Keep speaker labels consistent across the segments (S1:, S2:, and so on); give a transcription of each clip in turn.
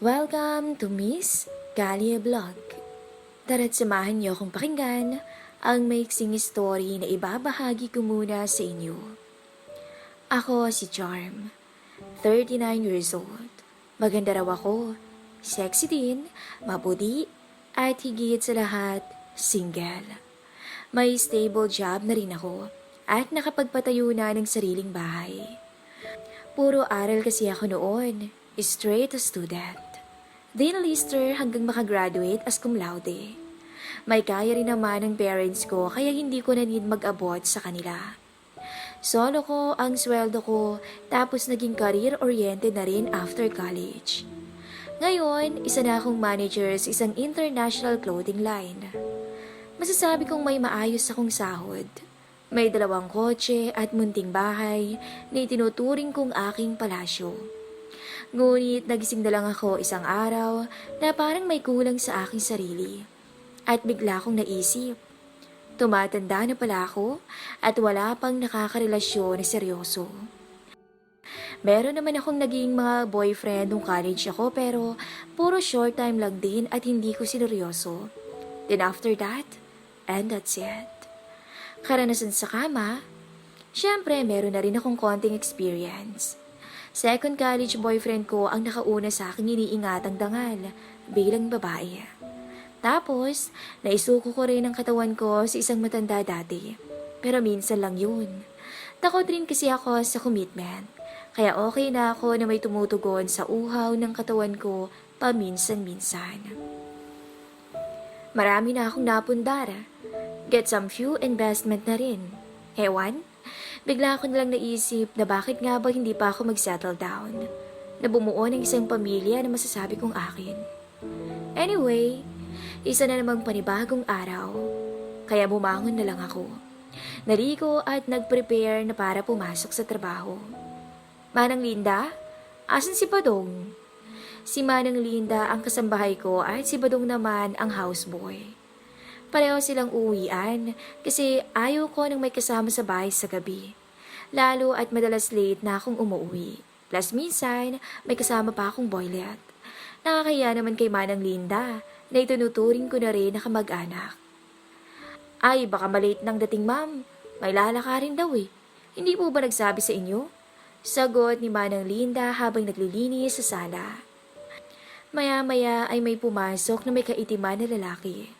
S1: Welcome to Miss Galia Vlog. Tara't samahan niyo akong pakinggan ang maiksing story na ibabahagi ko muna sa inyo. Ako si Charm, 39 years old. Maganda raw ako, sexy din, mabuti, at higit sa lahat, single. May stable job na rin ako at nakapagpatayo na ng sariling bahay. Puro aral kasi ako noon, straight student. Dinalister hanggang makagraduate as cum laude. May kaya rin naman ng parents ko kaya hindi ko na need mag-abot sa kanila. Solo ko ang sweldo ko tapos naging career-oriented na rin after college. Ngayon, isa na akong manager sa isang international clothing line. Masasabi kong may maayos akong sahod. May dalawang kotse at munting bahay na itinuturing kong aking palasyo. Ngunit nagising na lang ako isang araw na parang may kulang sa aking sarili. At bigla kong naisip, tumatanda na pala ako at wala pang nakakarelasyon na seryoso. Meron naman akong naging mga boyfriend nung college ako pero puro short time lang din at hindi ko sineryoso. Then after that, and that's it. Karanasan sa kama, syempre meron na rin akong konting experience. Second college boyfriend ko ang nakauna sa aking iniingatang dangal bilang babae. Tapos, naisuko ko rin ang katawan ko sa isang matanda dati. Pero minsan lang yun. Takot rin kasi ako sa commitment. Kaya okay na ako na may tumutugon sa uhaw ng katawan ko paminsan-minsan. Marami na akong napundar. Get some few investment na rin. Ewan, bigla ako nalang naisip na bakit nga ba hindi pa ako mag-settle down. Na bumuo ng isang pamilya na masasabi kong akin. Anyway, isa na namang panibagong araw. Kaya bumangon na lang ako. Naligo at nag-prepare na para pumasok sa trabaho. Manang Linda, asan si Badong? Si Manang Linda ang kasambahay ko at si Badong naman ang houseboy. Pareho silang uwian kasi ayaw ko nang may kasama sa bahay sa gabi. Lalo at madalas late na akong umuwi. Plus minsan, may kasama pa akong boylet. Nakakaya naman kay Manang Linda na itunuturing ko na rin na kamag-anak. Ay, baka malate nang dating ma'am. May lalakarin daw eh. Hindi po ba nagsabi sa inyo? Sagot ni Manang Linda habang naglilinis sa sala. Maya-maya ay may pumasok na may kaitiman na lalaki.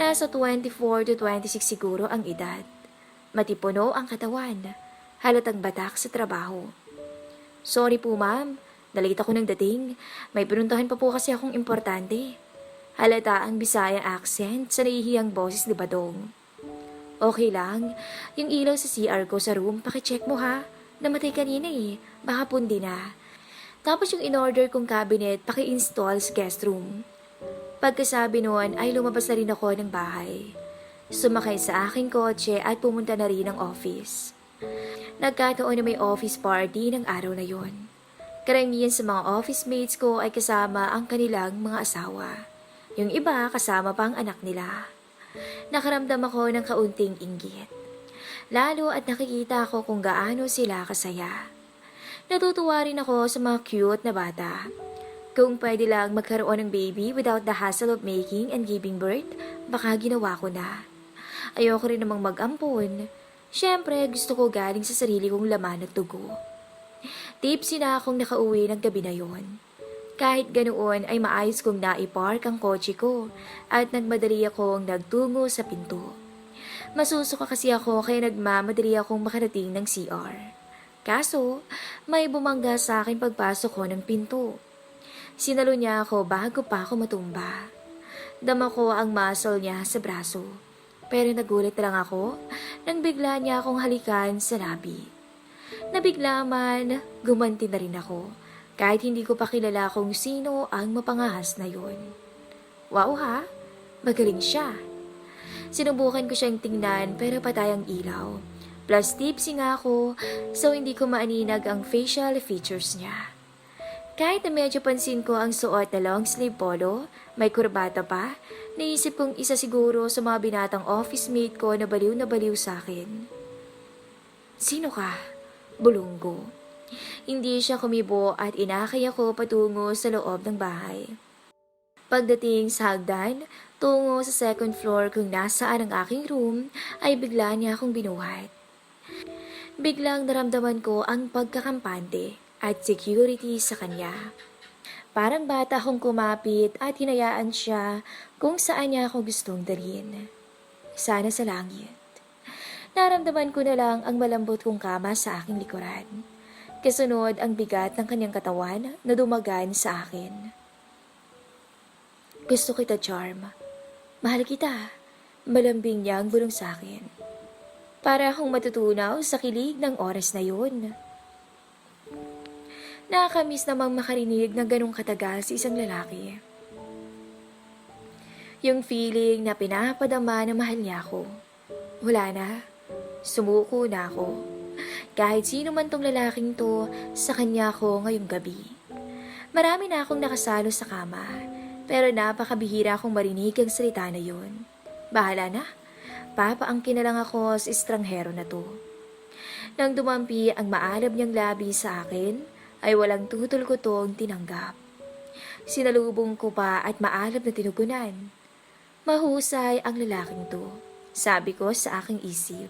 S1: Nasa 24 to 26 siguro ang edad. Matipuno ang katawan. Halatang batak sa trabaho. Sorry po ma'am, nalate ako ng dating. May pinuntahan pa po kasi akong importante. Halata ang Bisaya accent sa nahihiyang boses ni Badong. Okay lang, yung ilaw sa CR ko sa room, pakicheck mo ha. Namatay kanina eh, baka pundi na. Tapos yung in-order kong cabinet, paki-install sa guest room. Pagkasabi noon ay lumabas na rin ako ng bahay. Sumakay sa aking kotse at pumunta na rin ng office. Nagkataon na may office party ng araw na yon. Karamihan sa mga office mates ko ay kasama ang kanilang mga asawa. Yung iba kasama pa ang anak nila. Nakaramdam ako ng kaunting inggit. Lalo at nakikita ko kung gaano sila kasaya. Natutuwa rin ako sa mga cute na bata. Kung pwede lang magkaroon ng baby without the hassle of making and giving birth, baka ginawa ko na. Ayoko rin namang mag-ampon. Siyempre, gusto ko galing sa sarili kong laman at dugo. Tipsy na akong nakauwi ng gabi na yon. Kahit ganoon ay maayos kong naipark ang kotse ko at nagmadali akong nagtungo sa pinto. Masusuka kasi ako kaya nagmamadali akong makarating ng CR. Kaso, may bumangga sa akin pagpasok ko ng pinto. Sinalo niya ako bago pa ako matumba. Dama ko ang muscle niya sa braso. Pero nagulat lang ako nang bigla niya akong halikan sa labi. Nabigla man, gumanti na rin ako kahit hindi ko pa kilala kung sino ang mapangahas na yon. Wow ha, magaling siya. Sinubukan ko siyang tingnan pero patay ang ilaw. Plus tipsy nga ako so hindi ko maaninag ang facial features niya. Kahit na medyo pansin ko ang suot na long sleeve polo, may kurbata pa, naisip kong isa siguro sa mga binatang office mate ko na baliw na baliw sa akin. Sino ka? Bulunggo. Hindi siya kumibo at inakay ako patungo sa loob ng bahay. Pagdating sa hagdan, tungo sa second floor kung nasaan ang aking room, ay bigla niya akong binuhat. Biglang naramdaman ko ang pagkakampante at security sa kanya. Parang bata akong kumapit at hinayaan siya kung saan niya ako gustong dalhin. Sana sa langit. Naramdaman ko na lang ang malambot kong kama sa aking likuran. Kasunod ang bigat ng kanyang katawan na dumagan sa akin. Gusto kita, Charm. Mahal kita. Malambing niya ang bulong sa akin. Para akong matutunaw sa kilig ng oras na yun. Nakakamiss namang makarinig ng ganong katagal sa isang lalaki. Yung feeling na pinapadama na mahal niya ako. Wala na. Sumuko na ako. Kahit sino man tong lalaking to, sa kanya ako ngayong gabi. Marami na akong nakasalo sa kama, pero napakabihira akong marinig ang salita na yun. Bahala na. Papaangkin na lang ako sa estranghero na to. Nang dumampi ang maalab niyang labi sa akin, ay walang tutol ko tong tinanggap. Sinalubong ko pa at maalab na tinugunan. Mahusay ang lalaking to, sabi ko sa aking isip.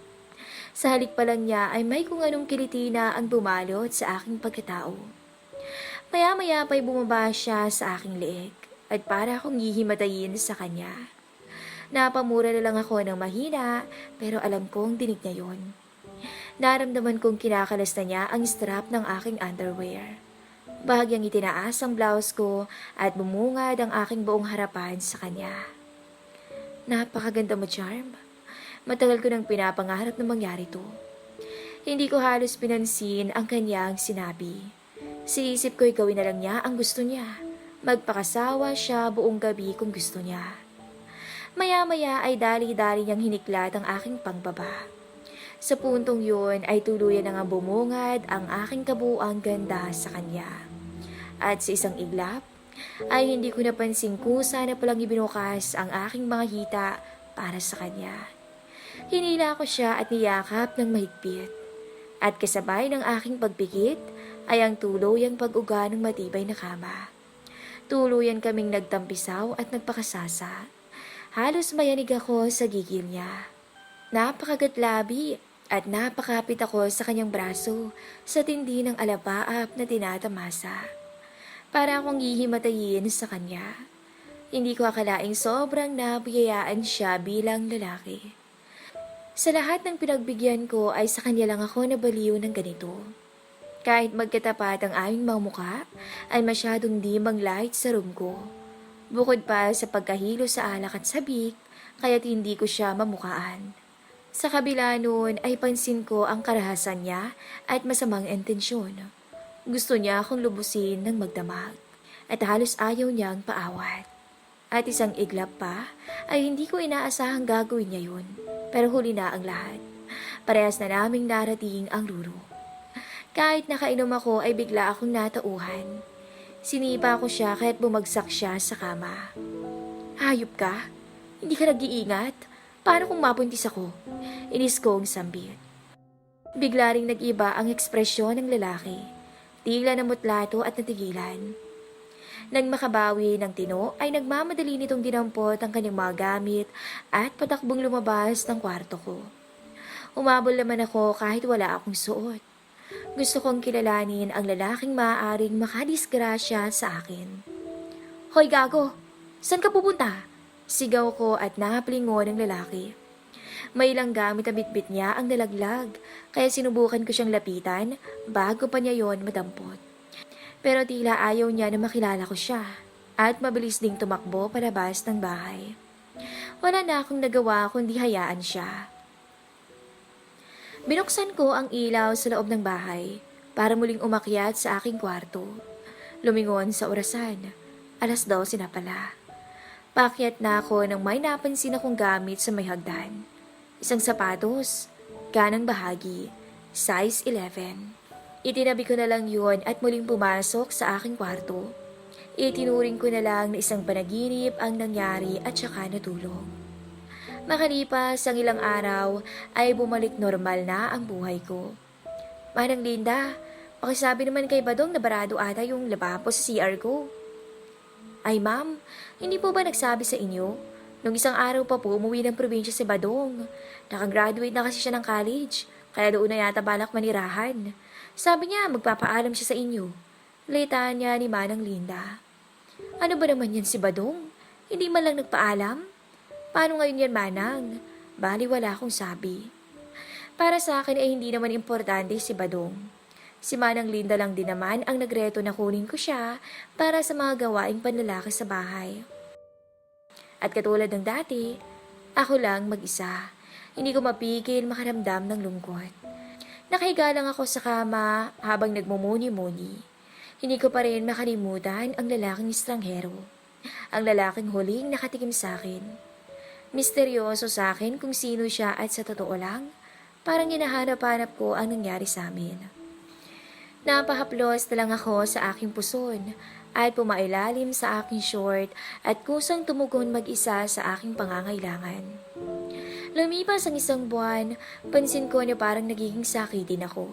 S1: Sa halik pa lang niya ay may kung anong kilitina ang bumalot sa aking pagkatao. Maya-maya pa'y bumaba siya sa aking leeg at para akong hihimatayin sa kanya. Napamura na lang ako ng mahina pero alam kong dinig niya yon. Naramdaman kong kinakalas na niya ang strap ng aking underwear. Bahagyang itinaas ang blouse ko at bumungad ang aking buong harapan sa kanya. Napakaganda mo, Charm. Matagal ko nang pinapangarap na mangyari to. Hindi ko halos pinansin ang kanyang sinabi. Siisip ko'y gawin na lang niya ang gusto niya. Magpakasawa siya buong gabi kung gusto niya. Maya-maya ay dali-dali niyang hiniklat ang aking pangbaba. Sa puntong yun ay tuluyan na nga bumungad ang aking kabuang ganda sa kanya. At sa isang iglap, ay hindi ko napansin kusa na palang ibinukas ang aking mga hita para sa kanya. Hinila ko siya at niyakap ng mahigpit. At kasabay ng aking pagpikit ay ang tuluyang pag-uga ng matibay na kama. Tuluyan kaming nagtampisaw at nagpakasasa. Halos mayanig ako sa gigil niya. Napakagatlabi at napakapit ako sa kanyang braso sa tindi ng alapaap na tinatamasa. Para akong hihimatayin sa kanya. Hindi ko akalaing sobrang nabiyayaan siya bilang lalaki. Sa lahat ng pinagbigyan ko ay sa kanya lang ako nabaliw ng ganito. Kahit magkatapat ang aming mga muka, ay masyadong dimang light sa room ko. Bukod pa sa pagkahilo sa alak at sabik, kaya't hindi ko siya mamukaan. Sa kabila noon ay pansin ko ang karahasan niya at masamang intensyon. Gusto niya akong lubusin ng magdamag at halos ayaw niyang paawat. At isang iglap pa ay hindi ko inaasahang gagawin niya yun. Pero huli na ang lahat. Parehas na naming narating ang ruro. Kahit nakainom ako ay bigla akong natauhan. Sinipa ko siya kahit bumagsak siya sa kama. Hayop ka? Hindi ka nag-iingat? Paano kung mabuntis ako? Inis kong sambit. Bigla ring nag-iba ang ekspresyon ng lalaki. Tila na mutlato at natigilan. Nang makabawi ng tino ay nagmamadali nitong dinampot ang kanyang mga gamit at patakbong lumabas ng kwarto ko. Umabol naman ako kahit wala akong suot. Gusto kong kilalanin ang lalaking maaaring makadisgrasya sa akin. Hoy gago! Saan ka pupunta? Sigaw ko at naplingon ng lalaki. May ilang gamit na bitbit niya ang nalaglag, kaya sinubukan ko siyang lapitan bago pa niya yon madampot. Pero tila ayaw niya na makilala ko siya at mabilis ding tumakbo palabas ng bahay. Wala na akong nagawa kundi hayaan siya. Binuksan ko ang ilaw sa loob ng bahay para muling umakyat sa aking kwarto. Lumingon sa orasan. Alas 12 na pala. Pakyat na ako nang may napansin akong gamit sa may hagdan. Isang sapatos, kanang bahagi, size 11. Itinabi ko na lang yun at muling pumasok sa aking kwarto. Itinuring ko na lang na isang panaginip ang nangyari at saka natulog. Makalipas ang ilang araw ay bumalik normal na ang buhay ko. Manang Linda, Pakisabi naman kay Badong na barado ata yung lababo sa CR ko. Ay ma'am, hindi po ba nagsabi sa inyo? Nung isang araw pa po umuwi ng probinsya si Badong. Nakagraduate na kasi siya ng college, kaya doon na yata balak manirahan. Sabi niya magpapaalam siya sa inyo. Litaan niya ni Manang Linda. Ano ba naman yan si Badong? Hindi man lang nagpaalam? Paano ngayon yan, Manang? Bali wala akong sabi. Para sa akin ay hindi naman importante si Badong. Si Manang Linda lang din naman ang nagreto na kunin ko siya para sa mga gawaing panlalaki sa bahay. At katulad ng dati, ako lang mag-isa. Hindi ko mapigil makaramdam ng lungkot. Nakahiga lang ako sa kama habang nagmumuni-muni. Hindi ko pa rin makalimutan ang lalaking estranghero. Ang lalaking huling nakatikim sa akin. Misteryoso sa akin kung sino siya at sa totoo lang, parang hinahanap-hanap ko ang nangyari sa amin. Napahaplos na lang ako sa aking puson at pumailalim sa aking short at kusang tumugon mag-isa sa aking pangangailangan. Lumipas ang isang buwan, pansin ko na parang nagiging sakitin ako.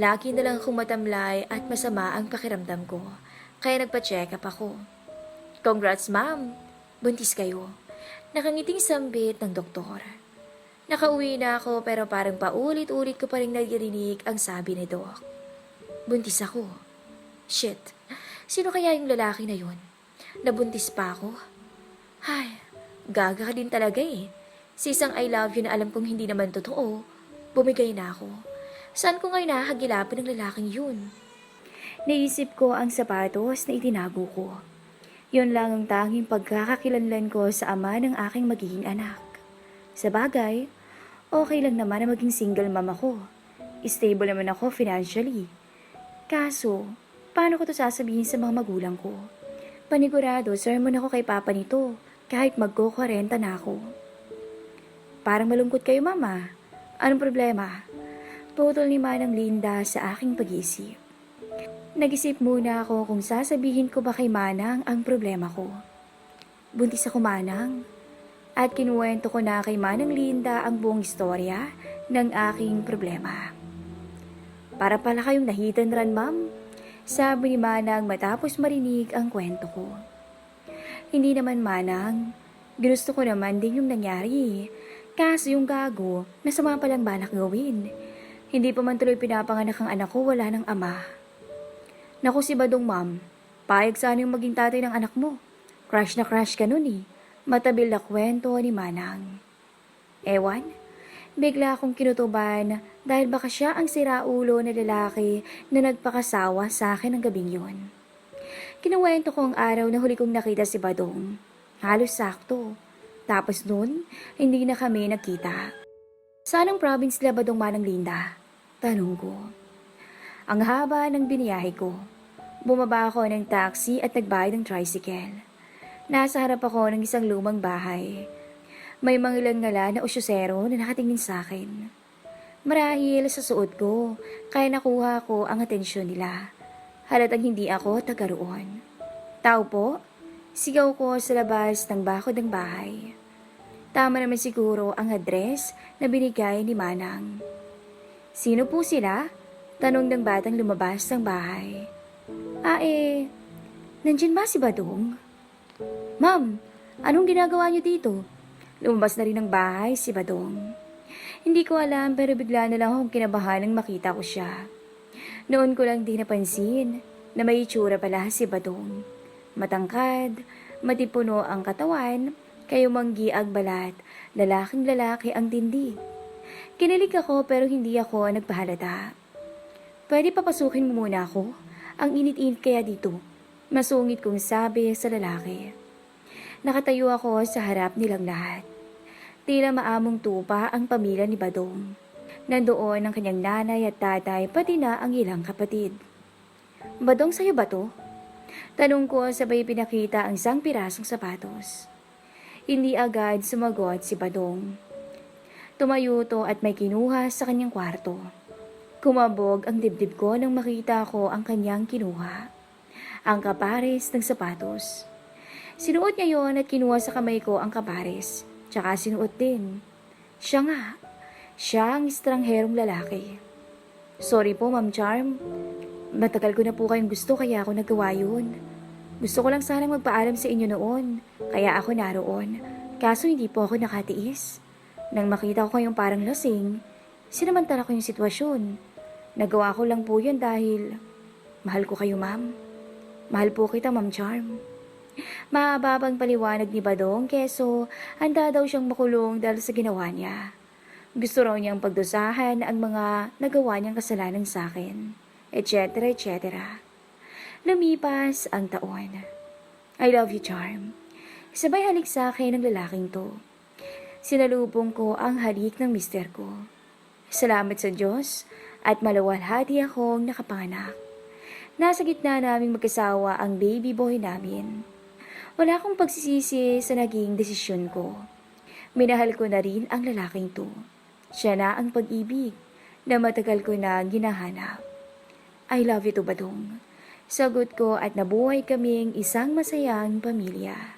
S1: Lagi na lang akong matamlay at masama ang pakiramdam ko, kaya nagpa-check up ako. Congrats ma'am, buntis kayo. Nakangiting sambit ng doktor. Nakauwi na ako pero parang paulit-ulit ko pa rin nagirinig ang sabi ni Doc. Buntis ako. Shit. Sino kaya yung lalaki na yun? Nabuntis pa ako? Ay, gaga ka din talaga eh. Si isang I love you na alam kong hindi naman totoo, bumigay na ako. Saan ko ngayon nahagilapan ng lalaking yun? Naisip ko ang sapatos na itinago ko. Yun lang ang tanging pagkakakilanlan ko sa ama ng aking magiging anak. Sa bagay, okay lang naman na maging single mom ako. Stable naman ako financially. Kaso, paano ko to sasabihin sa mga magulang ko? Panigurado, sermon ako kay papa nito, kahit magko-40 na ako. Parang malungkot kayo, mama. Anong problema? Putol ni Manang Linda sa aking pag-iisip. Nag-isip muna ako kung sasabihin ko ba kay Manang ang problema ko. Buntis ako, Manang. At kinuwento ko na kay Manang Linda ang buong istorya ng aking problema. Para pala kayong nahitan ran, ma'am. Sabi ni Manang matapos marinig ang kwento ko. Hindi naman Manang. Ginusto ko naman din yung nangyari. Kaso yung gago, nasama palang balak gawin. Hindi pa man tuloy pinapanganak ang anak ko, wala ng ama. Naku si Badong ma'am, payag sana yung maging tatay ng anak mo. Crush na crush ka nun eh. Matabil na kwento ni Manang. Ewan, bigla akong kinutuban dahil baka siya ang siraulo na lalaki na nagpakasawa sa akin ng gabing yun. Kinuwento ko ang araw na huli kong nakita si Badong. Halos sakto. Tapos nun, hindi na kami nagkita. Sanang province la Badong Manang Linda? Tanong ko. Ang haba ng biniyahe ko. Bumaba ako ng taxi at nagbayad ng tricycle. Nasa harap ako ng isang lumang bahay. May mga ilang ngala na usyosero na nakatingin sa akin. Marahil sa suot ko, kaya nakuha ko ang atensyon nila. Halatang hindi ako taga roon. Tao po, sigaw ko sa labas ng bakod ng bahay. Tama naman siguro ang address na binigay ni Manang. Sino po sila? Tanong ng batang lumabas ng bahay. Ah eh, nandyan ba si Badong? Ma'am, anong ginagawa niyo dito? Lumabas na rin ng bahay si Badong. Hindi ko alam pero bigla na lang akong kinabahan nang makita ko siya. Noon ko lang din napansin na may itsura pala si Badong. Matangkad, matipuno ang katawan, kayo manggi ang balat, lalaking lalaki ang tindig. Kinilig ako pero hindi ako nagpahalata. Pwede papasukin mo muna ako? Ang init-init kaya dito. Masungit kong sabi sa lalaki. Nakatayo ako sa harap nilang lahat. Tila maamong tupa ang pamilya ni Badong. Nandoon ang kanyang nanay at tatay pati na ang ilang kapatid. Badong sa'yo ba to? Tanong ko sabay pinakita ang isang pirasong sapatos. Hindi agad sumagot si Badong. Tumayo to at may kinuha sa kanyang kwarto. Kumabog ang dibdib ko nang makita ko ang kanyang kinuha. Ang kapares ng sapatos. Sinuot niya yon at kinuha sa kamay ko ang kapares. Tsaka sinuot din. Siya nga. Siya ang estrangherong lalaki. Sorry po, Ma'am Charm. Matagal ko na po kayong gusto kaya ako nagawa yun. Gusto ko lang sanang magpaalam sa inyo noon, kaya ako naroon. Kaso hindi po ako nakatiis. Nang makita ko kayong parang lasing, sinamantala ko yung sitwasyon. Nagawa ko lang po yun dahil mahal ko kayo, ma'am. Mahal po kita, Ma'am Charm. Mahababang paliwanag ni Badong keso handa daw siyang makulong dahil sa ginawa niya. Gusto raw niyang pagdusahan ang mga nagawa niyang kasalanan sa akin, etc. etc. Lumipas ang taon. I love you, Charm. Sabay halik sa akin ng lalaking to. Sinalubong ko ang halik ng mister ko. Salamat sa Diyos at malawalhati akong nakapanganak. Nasa gitna naming magkasawa ang baby boy namin. Wala akong pagsisisi sa naging desisyon ko. Minahal ko na rin ang lalaking to. Siya na ang pag-ibig na matagal ko na ginahanap. I love you to Badong. Sagot ko at nabuhay kaming isang masayang pamilya.